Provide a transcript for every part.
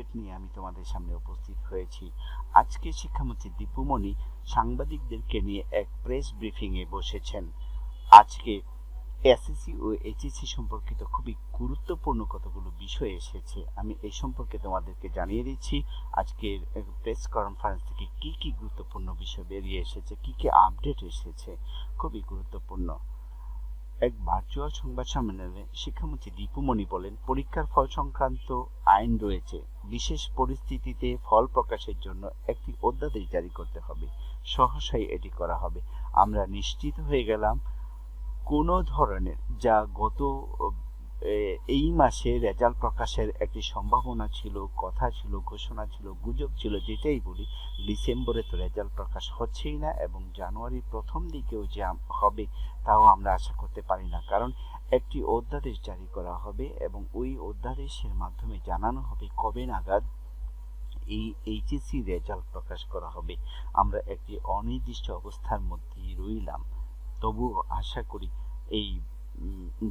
Update নিয়ে আমি তোমাদের সামনে উপস্থিত হয়েছি। আজকে শিক্ষামন্ত্রী দীপুমণি সাংবাদিকদেরকে নিয়ে এক প্রেস ব্রিফিংয়ে বসেছেন। আজকে এসএসসি ও এইচএসসি সম্পর্কিত খুবই গুরুত্বপূর্ণ কতগুলো বিষয় এসেছে, আমি এই সম্পর্কে তোমাদেরকে জানিয়ে দিচ্ছি। আজকের প্রেস কনফারেন্স থেকে কি কি গুরুত্বপূর্ণ বিষয় বেরিয়ে এসেছে, কি কি আপডেট এসেছে, খুবই গুরুত্বপূর্ণ। এক ভার্চুয়াল সংবাদ সম্মেলনে শিক্ষামন্ত্রী দীপুমণি বলেন, পরীক্ষার ফল সংক্রান্ত আইন রয়েছে। বিশেষ পরিস্থিতিতে ফল প্রকাশের জন্য একটি অধ্যাদেশ জারি করতে হবে। সহসাই এটি করা হবে। আমরা নিশ্চিত হয়ে গেলাম, কোনো ধরনের যা গত এই মাসে রেজাল্ট প্রকাশের একটি সম্ভাবনা ছিল, কথা ছিল, ঘোষণা ছিল, গুজব ছিল, যেটাই বলি, ডিসেম্বরে তো রেজাল্ট প্রকাশ হচ্ছেই না এবং জানুয়ারির প্রথম দিকেও যে হবে তাও আমরা আশা করতে পারি না। কারণ একটি অধ্যাদেশ জারি করা হবে এবং ওই অধ্যাদেশের মাধ্যমে জানানো হবে কবে নাগাদ এই এইচএসসি রেজাল্ট প্রকাশ করা হবে। আমরা একটি অনির্দিষ্ট অবস্থার মধ্যেই রইলাম। তবুও আশা করি এই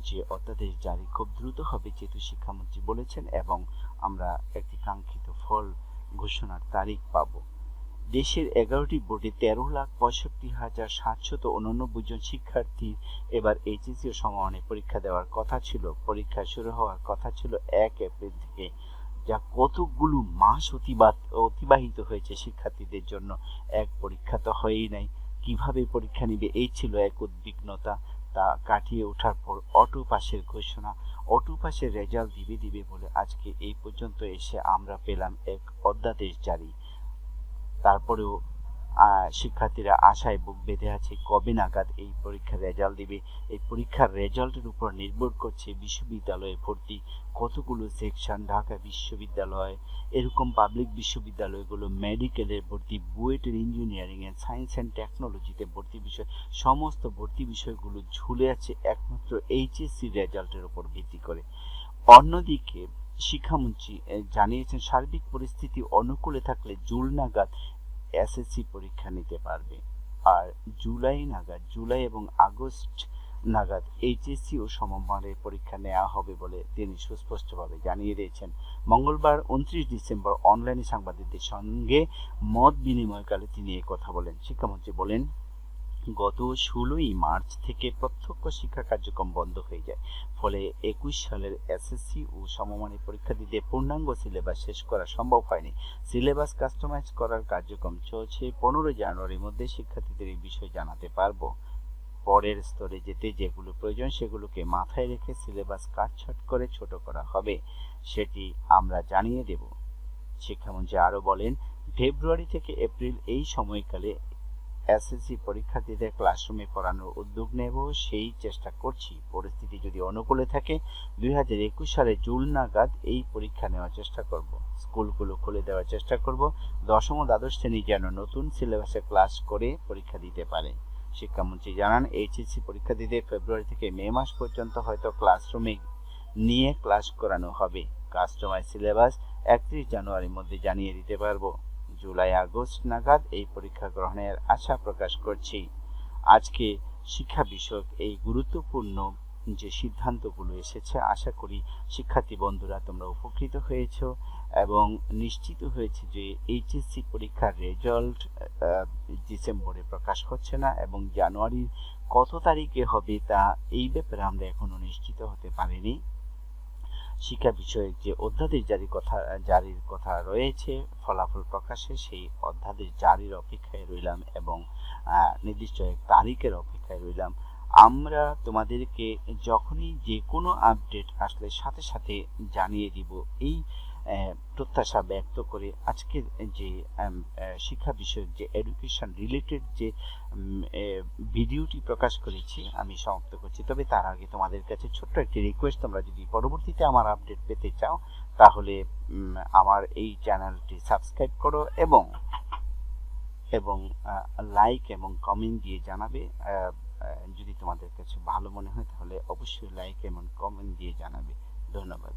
যে অধ্যাদেশ জারি খুব দ্রুত হবে, যেহেতু শিক্ষামন্ত্রী বলেছেন, এবং আমরা একটি কাঙ্ক্ষিত ফল ঘোষণার তারিখ পাব। দেশের এগারোটি বোর্ডে তেরো লাখ পঁয়ষট্টি হাজার সাতশত উননব্বই জন শিক্ষার্থী এবার এইচএসসি ও পরীক্ষা দেওয়ার কথা ছিল। পরীক্ষা শুরু হওয়ার কথা ছিল এক এপ্রিল থেকে, যা কতগুলো মাস অতিবাদ, অতিবাহিত হয়েছে শিক্ষার্থীদের জন্য। এক পরীক্ষা তো হয়েই নাই। কীভাবে পরীক্ষা নিবে? এই ছিল এক উদ্বিগ্নতা। তা কাটিয়ে ওঠার পর অটো পাশের ঘোষণা, অটো পাশের রেজাল্ট দিবে দিবে বলে আজকে এই পর্যন্ত এসে আমরা পেলাম এক অধ্যাদেশ জারি। তারপরেও শিক্ষার্থীরা আশায় বুক বেঁধে আছে, কবে নাগাদ এই পরীক্ষার রেজাল্ট দিবে? এই পরীক্ষার রেজাল্টের উপর নির্ভর করছে বিশ্ববিদ্যালয়ে ভর্তি কতগুলো সেকশন ঢাকা বিশ্ববিদ্যালয়। এরকম পাবলিক বিশ্ববিদ্যালয়গুলো মেডিকেলের ভর্তি বুয়েটের ইঞ্জিনিয়ারিং এর সায়েন্স অ্যান্ড টেকনোলজিতে ভর্তি বিষয়, সমস্ত ভর্তি বিষয়গুলো ঝুলে আছে একমাত্র এইচএসসি রেজাল্টের উপর ভিত্তি করে। অন্যদিকে শিক্ষামন্ত্রী জানিয়েছেন সার্বিক পরিস্থিতি অনুকূলে থাকলে জুন নাগাদ এসএসসি পরীক্ষা নিতে পারবে। আর জুলাই নাগাদ, জুলাই এবং আগস্ট নাগাদ এইচএসসি ও সমমানের পরীক্ষা নেওয়া হবে বলে তিনি সুস্পষ্টভাবে জানিয়ে দিয়েছেন। মঙ্গলবার উনত্রিশ ডিসেম্বর অনলাইনে সাংবাদিকদের সঙ্গে মত বিনিময়কালে তিনি কথা বলেন। শিক্ষামন্ত্রী বলেন গত ষোলোই মার্চ থেকে প্রত্যক্ষ শিক্ষা কার্যক্রম বন্ধ হয়ে যায়। ফলে একুশ সালের এসএসসি ও সমমানের পরীক্ষা দিতে পূর্ণাঙ্গ সিলেবাস শেষ করা সম্ভব হয়নি। সিলেবাস কাস্টমাইজ করার কার্যক্রম চলছে। পনেরোই জানুয়ারির মধ্যে শিক্ষার্থীদের এই বিষয় জানাতে পারব। পরের স্তরে যেতে যেগুলো প্রয়োজন সেগুলোকে মাথায় রেখে সিলেবাস কাটছাট করে ছোট করা হবে, সেটি আমরা জানিয়ে দেব। শিক্ষামন্ত্রী আরও বলেন, ফেব্রুয়ারি থেকে এপ্রিল এই সময়কালে এসএসসি পরীক্ষার্থীদের ক্লাসরুমে পড়ানোর উদ্যোগ নেব, সেই চেষ্টা করছি। পরিস্থিতি যদি অনুকূলে থাকে, দুই হাজার একুশ সালে জুন নাগাদ এই পরীক্ষা নেওয়ার চেষ্টা করব। স্কুলগুলো খুলে দেওয়ার চেষ্টা করব। দশম ও দ্বাদশ শ্রেণি যেন নতুন সিলেবাসে ক্লাস করে পরীক্ষা দিতে পারে। শিক্ষামন্ত্রী জানান এইচএসসি পরীক্ষার্থীদের ফেব্রুয়ারি থেকে মে মাস পর্যন্ত হয়তো ক্লাসরুমে নিয়ে ক্লাস করানো হবে। কাস্টমাইজ সিলেবাস একত্রিশ জানুয়ারির মধ্যে জানিয়ে দিতে পারব। জুলাই, আগস্ট নাগাদ এই পরীক্ষা গ্রহণের আশা প্রকাশ করছি। আজকে শিক্ষা বিষয়ক এই গুরুত্বপূর্ণ যে সিদ্ধান্তগুলো এসেছে, আশা করি শিক্ষার্থী বন্ধুরা তোমরা উপকৃত হয়েছ এবং নিশ্চিত হয়েছে যে এইচএসসি পরীক্ষার রেজাল্ট ডিসেম্বরে প্রকাশ হচ্ছে না এবং জানুয়ারির কত তারিখে হবে তা এই ব্যাপারে আমরা এখনও নিশ্চিত হতে পারিনি। শিক্ষা বিষয়ক যে অধ্যাদেশ জারি কথা, জারির কথা রয়েছে, ফলাফল প্রকাশে সেই অধ্যাদেশ জারির অপেক্ষায় রইলাম এবং নির্দিষ্ট এক তারিখের অপেক্ষায় রইলাম। আমরা তোমাদেরকে যখনই যে কোনো আপডেট আসলে সাথে সাথে জানিয়ে দিব। এই প্রত্যাশা ব্যক্ত করে আজকের যে শিক্ষা বিষয়ক যে এডুকেশন রিলেটেড যে ভিডিওটি প্রকাশ করেছি, আমি সমাপ্ত করছি। তবে তার আগে তোমাদের কাছে ছোট্ট একটি রিকোয়েস্ট তোমরা যদি পরবর্তীতে আমার আপডেট পেতে চাও, তাহলে আমার এই চ্যানেলটি সাবস্ক্রাইব করো এবং এবং লাইক এবং কমেন্ট দিয়ে জানাবে। যদি তোমাদের কাছে ভালো মনে হয়, তাহলে অবশ্যই লাইক এবং কমেন্ট দিয়ে জানাবে। ধন্যবাদ।